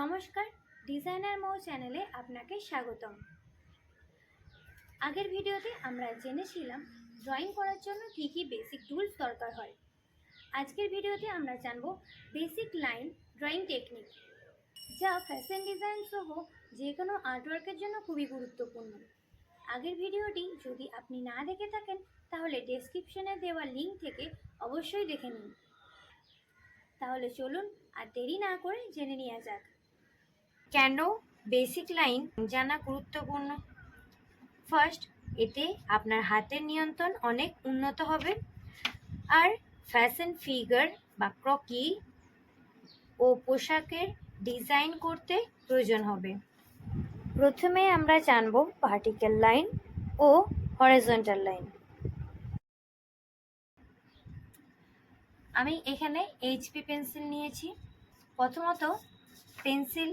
নমস্কার ডিজাইনার মৌ চ্যানেলে আপনাকে স্বাগতম। আগের ভিডিওতে আমরা জেনেছিলাম ড্রয়িং করার জন্য কী কী বেসিক টুলস দরকার হয়। আজকের ভিডিওতে আমরা জানব বেসিক লাইন ড্রয়িং টেকনিক যা ফ্যাশন ডিজাইন সহ যে কোনো আর্টওয়ার্কের জন্য খুবই গুরুত্বপূর্ণ। আগের ভিডিওটি যদি আপনি না দেখে থাকেন, তাহলে ডেসক্রিপশনে দেওয়া লিঙ্ক থেকে অবশ্যই দেখে নিন। তাহলে চলুন আর দেরি না করে জেনে নেওয়া যাক। কেন বেসিক লাইন জানা গুরুত্বপূর্ণ? ফার্স্ট এতে আপনার হাতের নিয়ন্ত্রণ অনেক উন্নত হবে। আর ফ্যাশন ফিগার বা ক্রকি ও পোশাকের ডিজাইন করতে প্রয়োজন হবে। প্রথমে আমরা জানব ভার্টিক্যাল লাইন ও হরিজন্টাল লাইন আমি এখানে এইচপি পেন্সিল নিয়েছি। প্রথমত পেন্সিল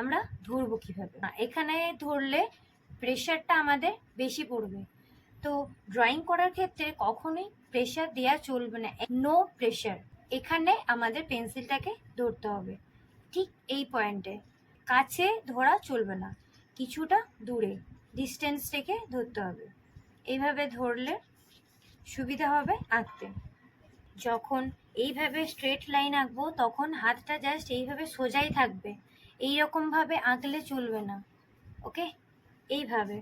আমরা ধরবো কীভাবে? এখানে ধরলে প্রেশারটা আমাদের বেশি পড়বে। তো ড্রয়িং করার ক্ষেত্রে কখনোই প্রেশার দেওয়া চলবে না। নো প্রেশার এখানে আমাদের পেন্সিলটাকে ধরতে হবে। ঠিক এই পয়েন্টে কাছে ধরা চলবে না। কিছুটা দূরে। ডিস্টেন্স থেকে ধরতে হবে। এইভাবে ধরলে সুবিধা হবে আঁকতে। যখন এইভাবে স্ট্রেট লাইন আঁকবো, তখন হাতটা জাস্ট এইভাবে সোজাই থাকবে। এই রকমভাবে আঁকলে চলবে না ওকে এইভাবে।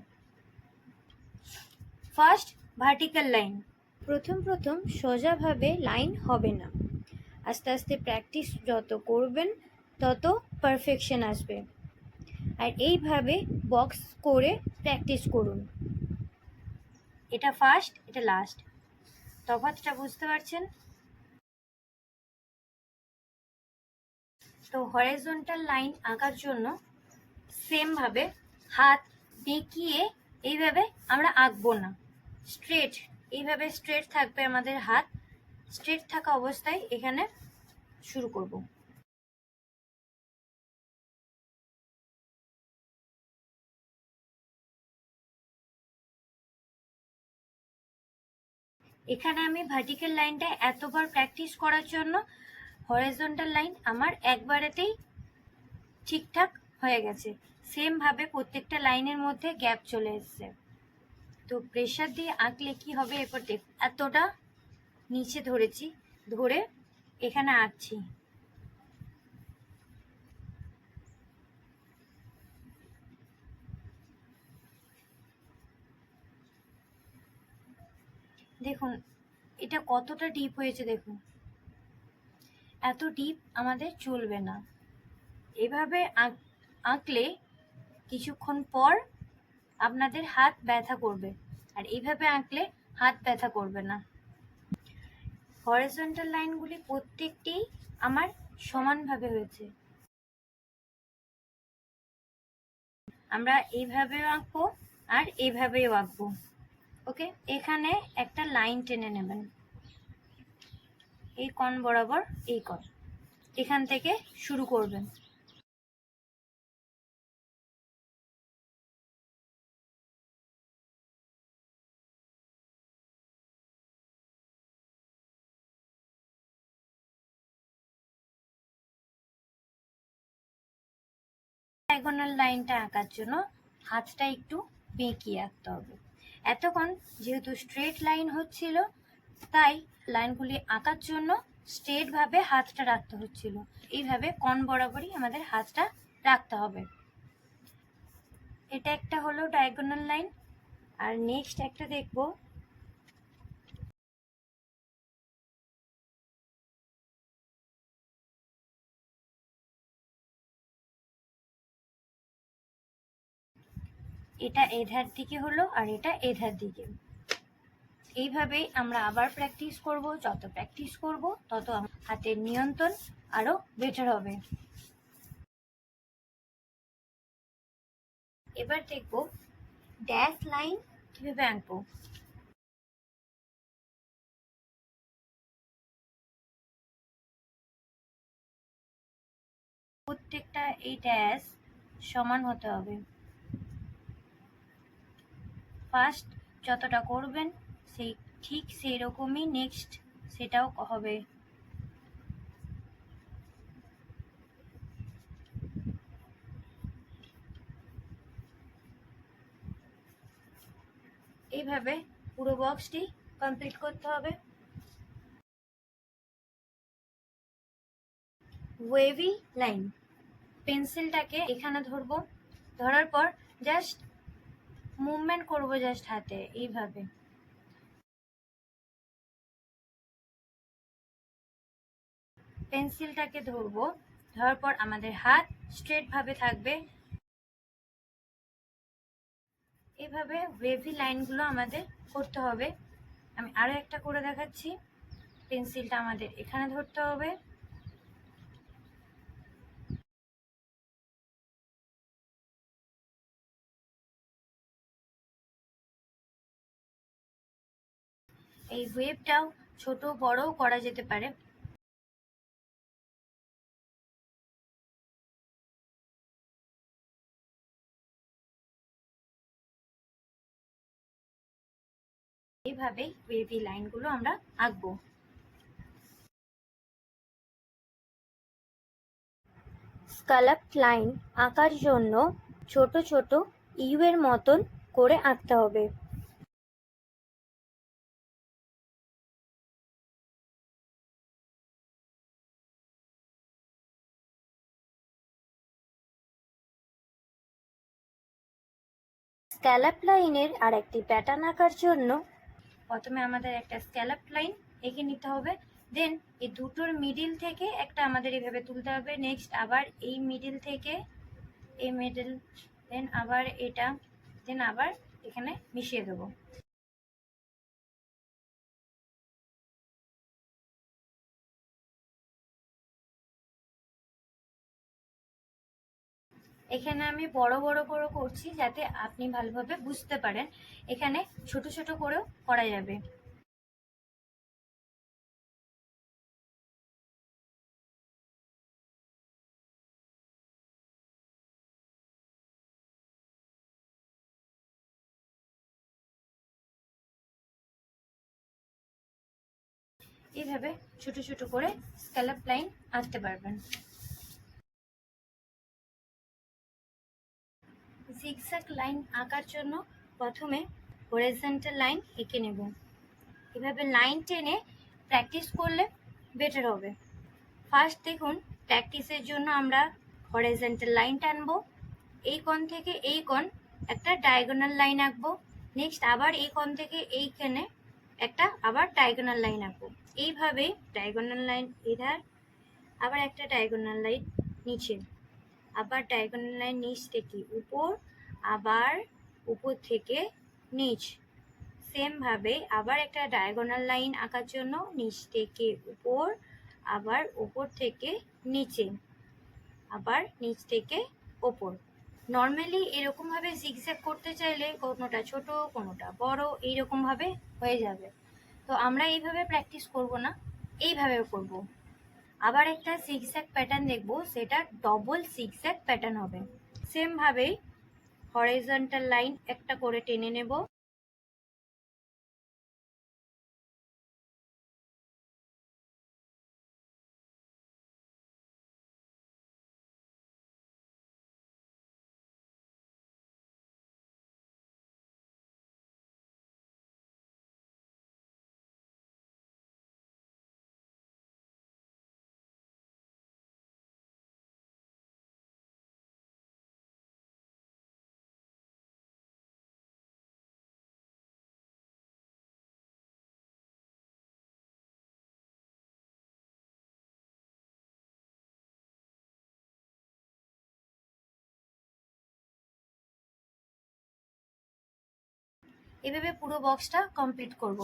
ফার্স্ট ভার্টিক্যাল লাইন প্রথম প্রথম সোজাভাবে লাইন হবে না। আস্তে আস্তে প্র্যাকটিস যত করবেন, তত পারফেকশন আসবে। আর এইভাবে বক্স করে প্র্যাকটিস করুন। এটা ফার্স্ট এটা লাস্ট তফাৎটা বুঝতে পারছেন? তো হরিজন্টাল লাইন আঁকার জন্য সেমভাবে হাত বেঁকিয়ে এইভাবে আমরা আঁকবো না। স্ট্রেট এইভাবে স্ট্রেট থাকবে আমাদের হাত। স্ট্রেট থাকা অবস্থায় এখানে শুরু করব। এখানে আমি ভার্টিক্যাল লাইনটা এতবার প্র্যাকটিস করার জন্য হরিজন্টাল লাইন আমার একবারেতেই ঠিকঠাক হয়ে গেছে। সেমভাবে প্রত্যেকটা লাইনের মধ্যে গ্যাপ চলে এসছে। তো প্রেশার দিয়ে আঁকলে কি হবে এরপর দেখ, এতটা নিচে ধরেছি, ধরে এখানে আঁকছি। দেখুন, এটা কতটা ডিপ হয়েছে দেখুন। এত ডিপ আমাদের চলবে না। এভাবে আঁকলে কিছুক্ষণ পর আপনাদের হাত ব্যথা করবে। আর এইভাবে আঁকলে হাত ব্যথা করবে না। হরিজন্টাল লাইনগুলি প্রত্যেকটি আমার সমানভাবে হয়েছে। আমরা এইভাবেও আঁকবো আর এইভাবেও আঁকবো। ওকে এখানে একটা লাইন টেনে নেবেন। এই কন বরাবর এই কন এখান থেকে শুরু করবেন। ডায়াগোনাল লাইনটা আঁকার জন্য হাতটা একটু বেঁকিয়ে আঁকতে হবে। এতক্ষণ যেহেতু স্ট্রেট লাইন হচ্ছিল তাই লাইনগুলি আঁকার জন্য স্ট্রেটভাবে হাতটা রাখতে হচ্ছিল। এইভাবে কন বরাবরই আমাদের হাতটা রাখতে হবে। এটা একটা হলো ডায়াগোনাল লাইন আর নেক্সট একটা দেখব। এটা এধার দিকে হলো, আর এটা এধার দিকে। এইভাবেই আমরা আবার প্র্যাকটিস করব, যত প্র্যাকটিস করব, তত হাতের নিয়ন্ত্রণ আরও বেটার হবে। এবার দেখব ড্যাশ লাইন কীভাবে আঁকবো। প্রত্যেকটা এই ড্যাশ সমান হতে হবে। ফার্স্ট যতটা করবেন সেই ঠিক সেই রকমই নেক্সট সেটাও হবে। এইভাবে পুরো বক্সটি কমপ্লিট করতে হবে। ওয়েভি লাইন পেন্সিলটাকে এখানে ধরবো। ধরার পর জাস্ট মুভমেন্ট করব জাস্ট হাতে, এইভাবে। পেন্সিলটাকে ধরবো। ধরার পর আমাদের হাত স্ট্রেট ভাবে থাকবে। এভাবে ওয়েভি লাইনগুলো আমাদের করতে হবে। আমি আরও একটা করে দেখাচ্ছি। পেন্সিলটা আমাদের এখানে ধরতে হবে। এই ওয়েভটাও ছোট বড়ও করা যেতে পারে। এইভাবেই ওয়েভি লাইনগুলো আমরা আঁকবো। স্কালাপ লাইন আঁকার জন্য ছোট ছোট ইউ এর মতন করে আঁকতে হবে। স্ক্যালাপ লাইনের আর একটি প্যাটার্ন আঁকার জন্য প্রথমে আমাদের একটা স্ক্যালাপ লাইন এঁকে নিতে হবে। দেন এই দুটোর মিডিল থেকে একটা আমাদের এভাবে তুলতে হবে। নেক্সট আবার এই মিডিল থেকে এই মিডিল দেন আবার এটা দেন আবার এখানে মিশিয়ে দেবো। এখানে আমি বড় বড় করে করছি যাতে আপনি ভালোভাবে বুঝতে পারেন। এখানে ছোট ছোট করেও করা যাবে। এইভাবে ছোট ছোট করে স্ক্যালাপ লাইন আঁকতে পারবেন। জিগজ্যাগ লাইন আঁকার জন্য প্রথমে হরিজন্টাল লাইন এঁকে নেব। এভাবে লাইন টেনে প্র্যাকটিস করলে বেটার হবে। ফার্স্ট দেখুন প্র্যাকটিসের জন্য আমরা হরিজন্টাল লাইন টানবো। এই কোণ থেকে এই কোণ একটা ডায়াগোনাল লাইন আঁকবো। নেক্সট আবার এই কোণ থেকে এইখানে একটা আবার ডায়াগোনাল লাইন আঁকবো। এইভাবে ডায়াগোনাল লাইন এধার, আবার একটা ডায়াগোনাল লাইন নিচে। আবার ডায়াগোনাল লাইন নিচ থেকে উপর, আবার উপর থেকে নিচ। সেমভাবে আবার একটা ডায়াগোনাল লাইন আঁকার জন্য নিচ থেকে উপর, আবার উপর থেকে নিচে, আবার নিচ থেকে ওপর। নর্মালি এরকমভাবে জিগজ্যাগ করতে চাইলে কোনোটা ছোট, কোনোটা বড় এইরকমভাবে হয়ে যাবে। তো আমরা এইভাবে প্র্যাকটিস করব না এইভাবে করব। আবার একটা সিক্স এক প্যাটার্ন দেখব, সেটা ডবল সিক্স এক প্যাটার্ন হবে সেমভাবেই হরাইজন্টাল লাইন একটা করে টেনে নেব। এভাবে পুরো বক্সটা কমপ্লিট করব।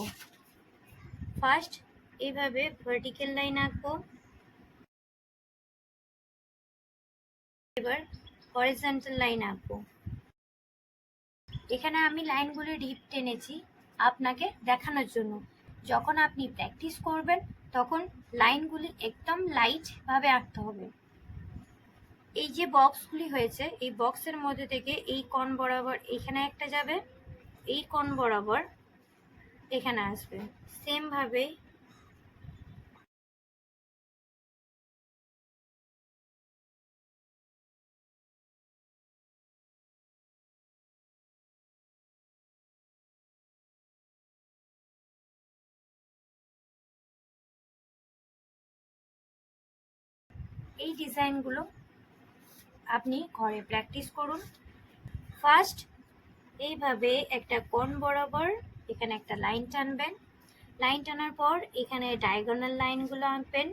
ফার্স্ট এইভাবে ভার্টিক্যাল লাইন আঁকবো। এবার হরিজন্টাল লাইন আঁকবো। এখানে আমি লাইনগুলি ডিপ টেনেছি আপনাকে দেখানোর জন্য। যখন আপনি প্র্যাকটিস করবেন, তখন লাইনগুলি একদম লাইটভাবে আঁকতে হবে। এই যে বক্সগুলি হয়েছে, এই বক্সের মধ্যে থেকে এই কন বরাবর এখানে একটা যাবে। এই কোণ বরাবর এখানে আসবে। সেম ভাবে এই ডিজাইনগুলো আপনি ঘরে প্র্যাকটিস করুন। ফার্স্ট এইভাবে একটা কোণ বরাবর এখানে একটা লাইন টানবেন। লাইন টানার পর এখানে ডায়াগোনাল লাইনগুলো আঁকবেন।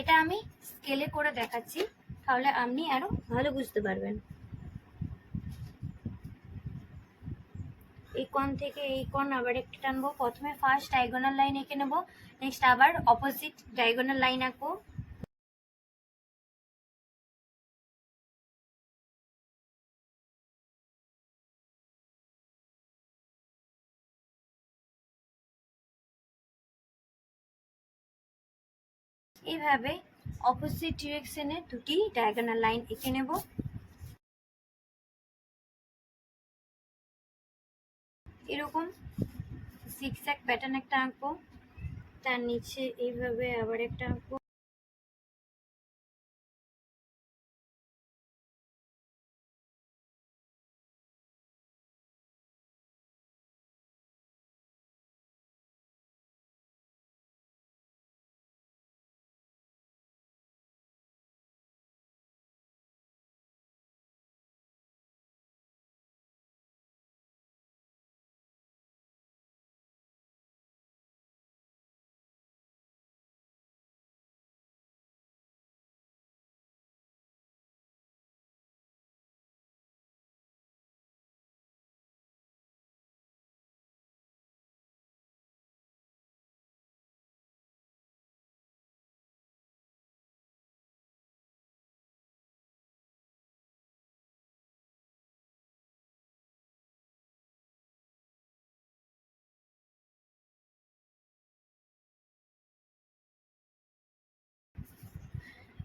এটা আমি স্কেলে করে দেখাচ্ছি, তাহলে আপনি আরও ভালো বুঝতে পারবেন। এই কোণ থেকে এই কোণ আবার একটু টানবো। প্রথমে ফার্স্ট ডায়াগোনাল লাইন এঁকে নেব নেক্সট আবার অপোজিট ডায়াগোনাল লাইন আঁকবো। এইভাবে অপোজিট ডিরেকশনে দুটি ডায়াগোনাল লাইন এঁকে নেব। এরকম সিক্স এক প্যাটার্ন একটা আঁকবো, তার নিচে এইভাবে আবার একটা আঁকবো।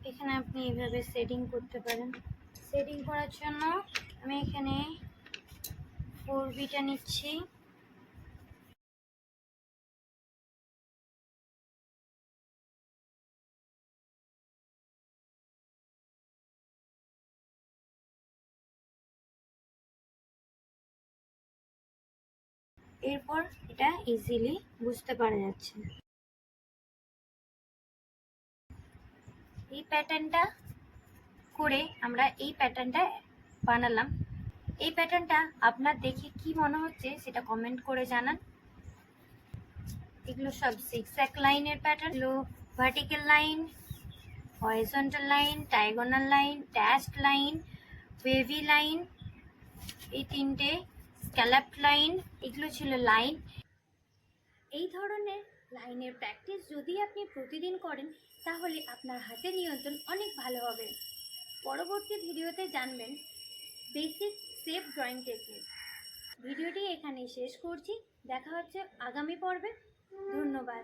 এখানে আপনি এইভাবে সেটিং করতে পারেন। সেটিং করার জন্য আমি এখানে ফোর বিটা নিচ্ছি। এরপর এটা ইজিলি বুঝতে পারা যাচ্ছে। এই প্যাটার্নটা করে আমরা এই প্যাটার্নটা বানালাম। এই প্যাটার্নটা আপনার দেখে কি মনে হচ্ছে সেটা কমেন্ট করে জানান। এগুলো সব সিক্স লাইনের প্যাটার্ন এগুলো vertical line horizontal line diagonal line dashed line wavy line এই তিনটে স্ক্যালাপ লাইন এগুলো ছিল লাইন এই ধরনের লাইনের প্র্যাকটিস যদি আপনি প্রতিদিন করেন তাহলে আপনার হাতের নিয়ন্ত্রণ অনেক ভালো হবে। পরবর্তী ভিডিওতে জানবেন বেসিক সেফ ড্রয়িং টেকনিক ভিডিওটি এখানে শেষ করছি। দেখা হচ্ছে আগামী পর্বে। ধন্যবাদ।